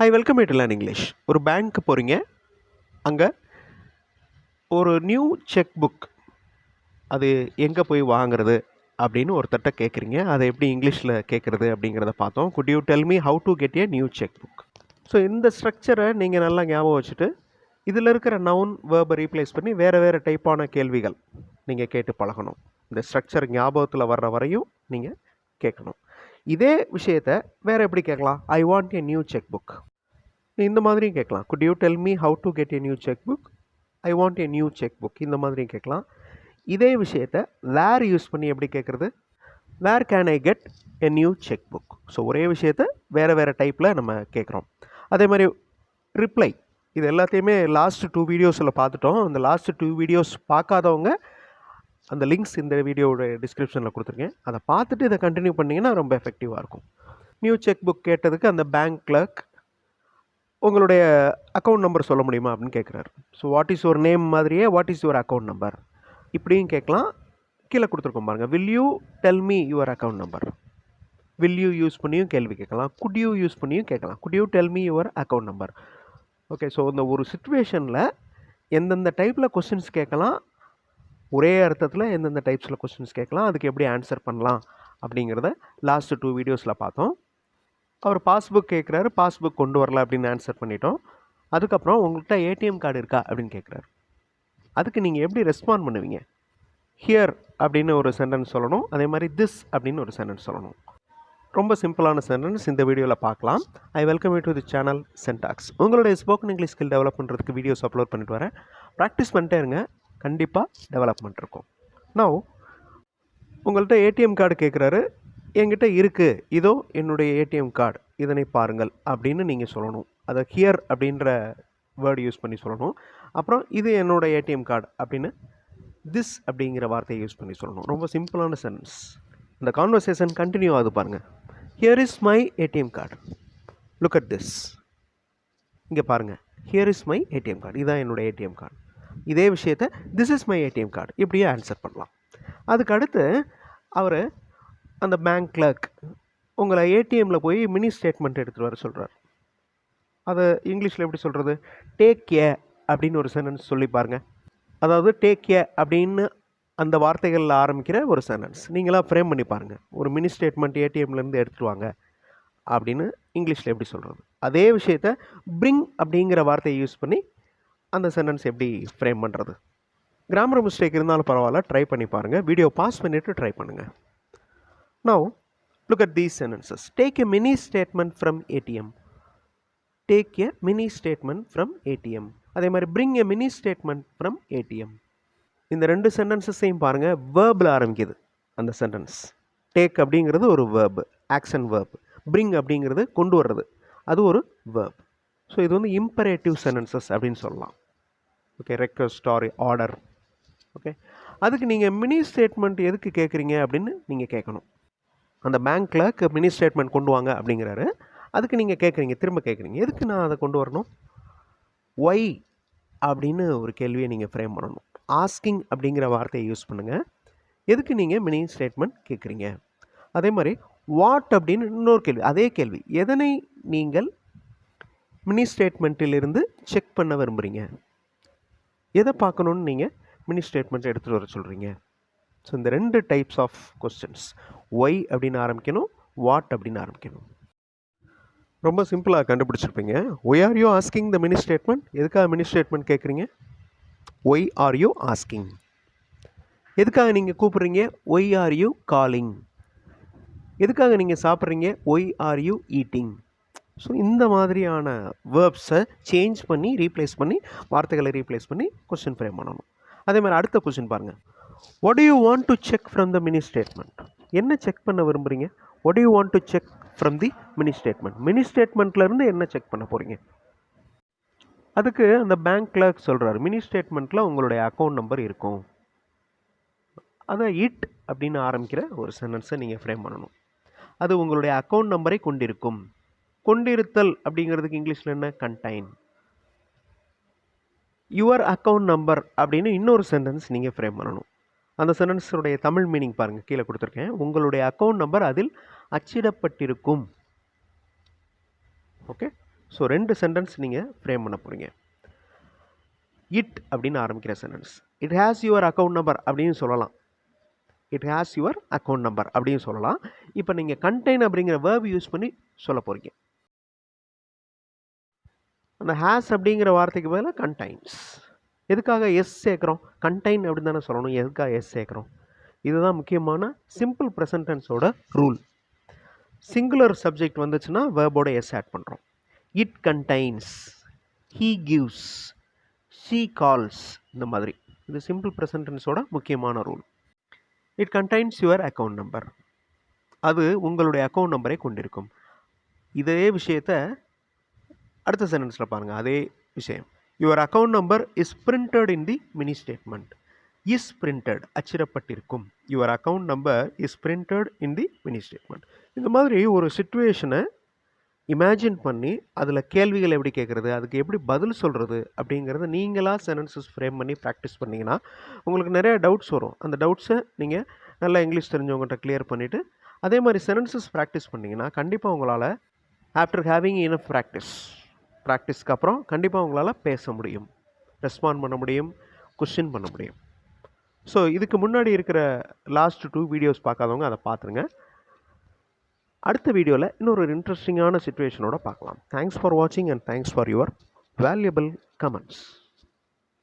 Hi welcome it learn English ஒரு பேங்க்கு போகிறீங்க அங்கே ஒரு நியூ செக் புக் அது எங்கே போய் வாங்குறது அப்படின்னு ஒருத்தட்ட கேட்குறீங்க அதை எப்படி இங்கிலீஷில் கேட்குறது அப்படிங்கிறத பார்த்தோம். Could you tell me how to get a new cheque book so இந்த ஸ்ட்ரக்சரை நீங்கள் நல்லா ஞாபகம் வச்சுட்டு இதில் இருக்கிற நவுன் வேர்பை ரீப்ளேஸ் பண்ணி வேறு வேறு டைப்பான கேள்விகள் நீங்கள் கேட்டு பழகணும். இந்த ஸ்ட்ரக்சர் ஞாபகத்தில் வர்ற வரையும் நீங்கள் கேட்கணும் இதே விஷயத்த வேறு எப்படி கேட்கலாம்? I want a new cheque book இந்த மாதிரியும் கேட்கலாம். Could you tell me how to get a new cheque book I want a new cheque book இந்த மாதிரியும் கேட்கலாம். இதே விஷயத்த வேர் யூஸ் பண்ணி எப்படி கேட்குறது? Where can I get a new cheque book so ஒரே விஷயத்த வேறு வேறு டைப்பில் நம்ம கேட்குறோம். அதே மாதிரி ரிப்ளை இது எல்லாத்தையுமே லாஸ்ட் டூ வீடியோஸில் பார்த்துட்டோம். அந்த லாஸ்ட் டூ வீடியோஸ் பார்க்காதவங்க அந்த லிங்க்ஸ் இந்த வீடியோவோட டிஸ்கிரிப்ஷனில் கொடுத்துருக்கேன். அதை பார்த்துட்டு இதை கண்டினியூ பண்ணிங்கன்னா ரொம்ப எஃபெக்டிவாக இருக்கும். நியூ செக் புக் கேட்டதுக்கு அந்த பேங்க் கிளர்க் உங்களுடைய அக்கௌண்ட் நம்பர் சொல்ல முடியுமா அப்படின்னு கேட்குறாரு. So what is your name மாதிரியே what is your account number இப்படியும் கேட்கலாம். கீழே கொடுத்துருக்கோம் பாருங்கள் will you tell me your account number will you use பண்ணியும் கேள்வி கேட்கலாம். குட் யூ யூஸ் பண்ணியும் கேட்கலாம். Could you tell me your account number okay so இந்த ஒரு சுச்சுவேஷனில் எந்தெந்த டைப்பில் கொஸ்டின்ஸ் கேட்கலாம். ஒரே அர்த்தத்தில் எந்தெந்த டைப்ஸில் கொஸ்டின்ஸ் கேட்கலாம் அதுக்கு எப்படி ஆன்சர் பண்ணலாம் அப்படிங்கிறத லாஸ்ட் டூ வீடியோஸில் பார்த்தோம். அவர் பாஸ்புக் கேட்குறாரு பாஸ்புக் கொண்டு வரல அப்படின்னு ஆன்சர் பண்ணிட்டோம். அதுக்கப்புறம் உங்கள்கிட்ட ஏடிஎம் கார்டு இருக்கா அப்படின்னு கேட்குறாரு. அதுக்கு நீங்கள் எப்படி ரெஸ்பாண்ட் பண்ணுவீங்க? ஹியர் அப்படின்னு ஒரு சென்டென்ஸ் சொல்லணும் அதே மாதிரி திஸ் அப்படின்னு ஒரு சென்டென்ஸ் சொல்லணும். ரொம்ப சிம்பிளான சென்டென்ஸ் இந்த வீடியோவில் பார்க்கலாம். I welcome you to the channel Centax உங்களுடைய ஸ்போக்கன் இங்கிலீஷ் ஸ்கில் டெவலப் பண்ணுறதுக்கு வீடியோஸ் அப்லோட் பண்ணிட்டு வரேன். ப்ராக்டிஸ் பண்ணிட்டே இருங்க. கண்டிப்பாக டெவலப்மெண்ட் இருக்கும். நான் உங்கள்கிட்ட ஏடிஎம் கார்டு கேட்குறாரு என்கிட்ட இருக்குது இதோ என்னுடைய ஏடிஎம் கார்டு இதனை பாருங்கள் அப்படின்னு நீங்கள் சொல்லணும். அதை ஹியர் அப்படின்ற வேர்டு யூஸ் பண்ணி சொல்லணும். அப்புறம் இது என்னோட ஏடிஎம் கார்டு அப்படின்னு திஸ் அப்படிங்கிற வார்த்தையை யூஸ் பண்ணி சொல்லணும். ரொம்ப சிம்பிளான சென்டென்ஸ் இந்த கான்வர்சேஷன் கண்டினியூ ஆகுது பாருங்கள் here is my ATM card look at this இங்கே பாருங்கள் here is my ATM card இதுதான் என்னோடய ஏடிஎம் கார்டு இதே விஷயத்த this is my ATM card இப்படியே ஆன்சர் பண்ணலாம். அதுக்கு அடுத்து அவர் அந்த பேங்க் கிளர்க் உங்களை ஏடிஎம்மில் போய் மினி ஸ்டேட்மெண்ட் எடுத்துகிட்டு வர சொல்கிறார் அதை இங்கிலீஷில் எப்படி சொல்கிறது டேக் கே அப்படின்னு ஒரு சென்டென்ஸ் சொல்லி பாருங்கள் அதாவது டேக் கே அப்படின்னு அந்த வார்த்தைகளில் ஆரம்பிக்கிற ஒரு சென்டென்ஸ் நீங்களாக ஃப்ரேம் பண்ணி பாருங்கள் ஒரு மினி ஸ்டேட்மெண்ட் ஏடிஎம்லேருந்து எடுத்துகிட்டு வாங்க அப்படின்னு இங்கிலீஷில் எப்படி சொல்கிறது அதே விஷயத்த பிரிங் அப்படிங்கிற வார்த்தையை யூஸ் பண்ணி அந்த சென்டென்ஸ் எப்படி ஃப்ரேம் பண்ணுறது கிராமர் மிஸ்டேக் இருந்தாலும் பரவாயில்ல ட்ரை பண்ணி பாருங்கள் வீடியோ பாஸ் பண்ணிவிட்டு ட்ரை பண்ணுங்கள் now look at these sentences take a mini statement from ATM take a mini statement from ATM அதே மாதிரி bring a mini statement from ATM இந்த ரெண்டு சென்டென்சஸையும் பாருங்கள் வேர்பில் ஆரம்பிக்குது அந்த சென்டென்ஸ் டேக் அப்படிங்கிறது ஒரு வேர்பு ஆக்ஷன் வேர்ப் பிரிங் அப்படிங்கிறது கொண்டு வர்றது. அது ஒரு வேர்ப் ஸோ இது வந்து இம்பரேட்டிவ் சென்டென்சஸ் அப்படின்னு சொல்லலாம். Okay request or order okay அதுக்கு நீங்கள் மினி ஸ்டேட்மெண்ட் எதுக்கு கேட்குறீங்க அப்படின்னு நீங்கள் கேட்கணும் அந்த பேங்க்கில் மினி ஸ்டேட்மெண்ட் கொண்டு வாங்க அப்படிங்கிறாரு. அதுக்கு நீங்கள் கேட்குறீங்க திரும்ப கேட்குறீங்க எதுக்கு நான் அதை கொண்டு வரணும்? ஒய் அப்படின்னு ஒரு கேள்வியை நீங்கள் ஃப்ரேம் பண்ணணும். ஆஸ்கிங் அப்படிங்கிற வார்த்தையை யூஸ் பண்ணுங்கள் எதுக்கு நீங்கள் மினி ஸ்டேட்மெண்ட் கேட்குறீங்க அதே மாதிரி வாட் அப்படின்னு இன்னொரு கேள்வி அதே கேள்வி. எதனை நீங்கள் மினி ஸ்டேட்மெண்ட்டிலிருந்து செக் பண்ண விரும்புகிறீங்க எதை பார்க்கணுன்னு நீங்கள் மினி ஸ்டேட்மெண்ட் எடுத்துகிட்டு வர சொல்கிறீங்க ஸோ இந்த ரெண்டு டைப்ஸ் ஆஃப் கொஸ்டின்ஸ் ஒய் அப்படின்னு ஆரம்பிக்கணும் வாட் அப்படின்னு ஆரம்பிக்கணும். ரொம்ப சிம்பிளாக கண்டுபிடிச்சிருப்பீங்க. Why are you asking the mini statement எதுக்காக மினி ஸ்டேட்மெண்ட் கேட்குறீங்க ஒய் ஆர் யூ ஆஸ்கிங் எதுக்காக நீங்கள் கூப்பிட்றீங்க? ஒய் ஆர் யூ காலிங் எதுக்காக நீங்கள் சாப்பிட்றீங்க? Why are you eating so இந்த மாதிரியான வேர்ப்ஸை சேஞ்ச் பண்ணி ரீப்ளேஸ் பண்ணி வார்த்தைகளை ரீப்ளேஸ் பண்ணி கொஸ்டின் ஃப்ரேம் பண்ணணும். அதே மாதிரி அடுத்த கொஸ்டின் பாருங்கள் what you want to check from the mini statement என்ன செக் பண்ண விரும்புகிறீங்க what you want to check from the mini statement mini ஸ்டேட்மெண்ட்லேருந்து என்ன செக் பண்ண போகிறீங்க அதுக்கு அந்த பேங்க் கிளர்க் சொல்கிறார் மினி ஸ்டேட்மெண்ட்டில் உங்களுடைய அக்கௌண்ட் நம்பர் இருக்கும். அதை இட் அப்படின்னு ஆரம்பிக்கிற ஒரு சென்டென்ஸை நீங்கள் ஃப்ரேம் பண்ணணும். அது உங்களுடைய அக்கௌண்ட் நம்பரை கொண்டிருக்கும். கொண்டிருத்தல் அப்படிங்கிறதுக்கு இங்கிலீஷில் என்ன? கண்டைன் யுவர் அக்கௌண்ட் நம்பர் அப்படின்னு இன்னொரு சென்டென்ஸ் நீங்கள் ஃப்ரேம் பண்ணணும். அந்த சென்டென்ஸுடைய தமிழ் மீனிங் பாருங்கள் கீழே கொடுத்துருக்கேன். உங்களுடைய அக்கௌண்ட் நம்பர் அதில் அச்சிடப்பட்டிருக்கும். ஓகே ஸோ ரெண்டு சென்டென்ஸ் நீங்கள் ஃப்ரேம் பண்ண போகிறீங்க இட் அப்படின்னு ஆரம்பிக்கிற sentence it has your account number அப்படின்னு சொல்லலாம். It has your account number அப்படின்னு சொல்லலாம். இப்போ நீங்கள் கண்டெயின் அப்படிங்கிற வேர்வ் யூஸ் பண்ணி சொல்ல போகிறீங்க அந்த ஹேஸ் அப்படிங்கிற வார்த்தைக்கு பதிலாக கண்டைன்ஸ் எதுக்காக எஸ் சேர்க்குறோம்? கண்டைன் அப்படின்னு தானே சொல்லணும். எதுக்காக எஸ் சேர்க்குறோம்? இதுதான் முக்கியமான சிம்பிள் ப்ரெசன்டென்ஸோட ரூல் சிங்குலர் சப்ஜெக்ட் வந்துச்சுன்னா வேர்போட எஸ் ஆட் பண்ணுறோம் it contains he gives she calls இந்த மாதிரி. இது சிம்பிள் ப்ரெசன்டென்ஸோட முக்கியமான rule it contains your account number அது உங்களுடைய அக்கௌண்ட் நம்பரை கொண்டிருக்கும். இதே விஷயத்த அடுத்த சென்டென்ஸில் பாருங்கள் அதே விஷயம். Your account number is printed in the mini statement is printed அச்சிடப்பட்டிருக்கும். Your account number is printed in the mini statement இந்த மாதிரி ஒரு சுச்சுவேஷனை இமேஜின் பண்ணி அதில் கேள்விகள் எப்படி கேட்குறது அதுக்கு எப்படி பதில் சொல்கிறது அப்படிங்கிறத நீங்களாக சென்டென்சஸ் ஃப்ரேம் பண்ணி ப்ராக்டிஸ் பண்ணிங்கன்னா உங்களுக்கு நிறைய டவுட்ஸ் வரும். அந்த டவுட்ஸை நீங்கள் நல்லா இங்கிலீஷ் தெரிஞ்சவங்ககிட்ட கிளியர் பண்ணிவிட்டு அதே மாதிரி சென்டென்சஸ் ப்ராக்டிஸ் பண்ணிங்கன்னா கண்டிப்பாக உங்களால் ஆஃப்டர் ஹேவிங் இனஃப் ப்ராக்டிஸ் ப்ராக்டிஸ்க்கு அப்புறம் கண்டிப்பாக உங்களால் பேச முடியும் ரெஸ்பாண்ட் பண்ண முடியும் கொஷின் பண்ண முடியும். ஸோ இதுக்கு முன்னாடி இருக்கிற லாஸ்ட் டூ வீடியோஸ் பார்க்காதவங்க அதை பார்த்துருங்க. அடுத்த வீடியோவில் இன்னொரு இன்ட்ரெஸ்டிங்கான சுச்சுவேஷனோட பார்க்கலாம். தேங்க்ஸ் ஃபார் வாட்சிங் and thanks for your valuable comments